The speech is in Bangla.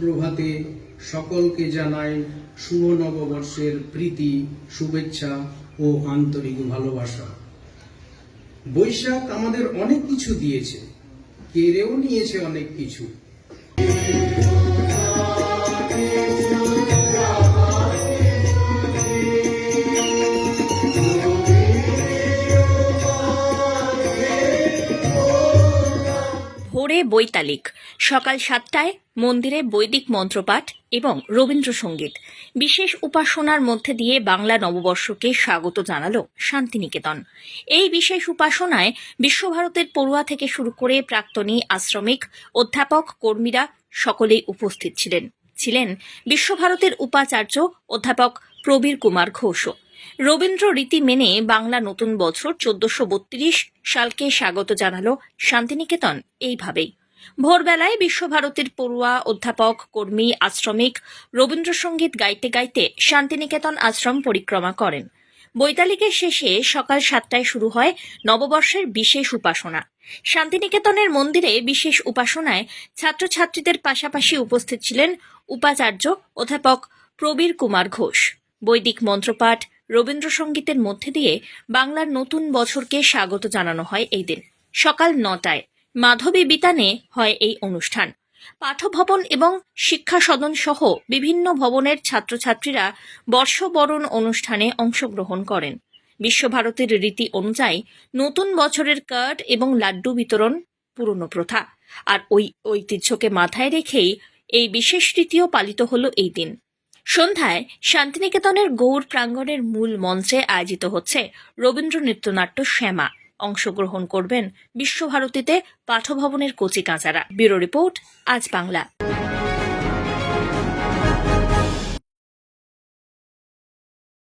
প্রভাতে সকলকে জানাই শুভ নববর্ষের প্রীতি, শুভেচ্ছা ও আন্তরিক ভালোবাসা। বৈশাখ আমাদের অনেক কিছু দিয়েছে, কেড়েও নিয়েছে অনেক কিছু। ভোরে বৈতালিক, সকাল সাতটায় মন্দিরে বৈদিক মন্ত্রপাঠ এবং রবীন্দ্রসঙ্গীত। বিশেষ উপাসনার মধ্যে দিয়ে বাংলা নববর্ষকে স্বাগত জানালো শান্তিনিকেতন। এই বিশেষ উপাসনায় বিশ্বভারতের পড়ুয়া থেকে শুরু করে প্রাক্তনী আশ্রমিক, অধ্যাপক, কর্মীরা সকলেই উপস্থিত ছিলেন। ছিলেন বিশ্বভারতের উপাচার্য অধ্যাপক প্রবীর কুমার ঘোষও। রবীন্দ্র রীতি মেনে বাংলা নতুন বছর চোদ্দশো বত্রিশ সালকে স্বাগত জানালো শান্তিনিকেতন এইভাবেই। ভোরবেলায় বিশ্বভারতীর পড়ুয়া অধ্যাপক, কর্মী, আশ্রমিক রবীন্দ্রসঙ্গীত গাইতে গাইতে শান্তিনিকেতন আশ্রম পরিক্রমা করেন। বৈতালিকের শেষে সকাল সাতটায় শুরু হয় নববর্ষের বিশেষ উপাসনা। শান্তিনিকেতনের মন্দিরে বিশেষ উপাসনায় ছাত্রছাত্রীদের পাশাপাশি উপস্থিত ছিলেন উপাচার্য অধ্যাপক প্রবীর কুমার ঘোষ। বৈদিক মন্ত্রপাঠ রবীন্দ্রসঙ্গীতের মধ্যে দিয়ে বাংলার নতুন বছরকে স্বাগত জানানো হয় এই দিন। সকাল নটায় মাধবী বিতানে হয় এই অনুষ্ঠান। পাঠভবন এবং শিক্ষা সদন সহ বিভিন্ন ভবনের ছাত্রছাত্রীরা বর্ষবরণ অনুষ্ঠানে অংশগ্রহণ করেন। বিশ্বভারতীর রীতি অনুযায়ী নতুন বছরের কার্ড এবং লাড্ডু বিতরণ পুরনো প্রথা। আর ওই ঐতিহ্যকে মাথায় রেখেই এই বিশেষ রীতিও পালিত হলো এই দিন। সন্ধ্যায় শান্তিনিকেতনের গৌর প্রাঙ্গণের মূল মঞ্চে আয়োজিত হচ্ছে রবীন্দ্র নৃত্যনাট্য শ্যামা। অংশগ্রহণ করবেন বিশ্বভারতীতে পাঠভবনের কচি কাঁচারা। ব্যুরো রিপোর্ট, আজ বাংলা।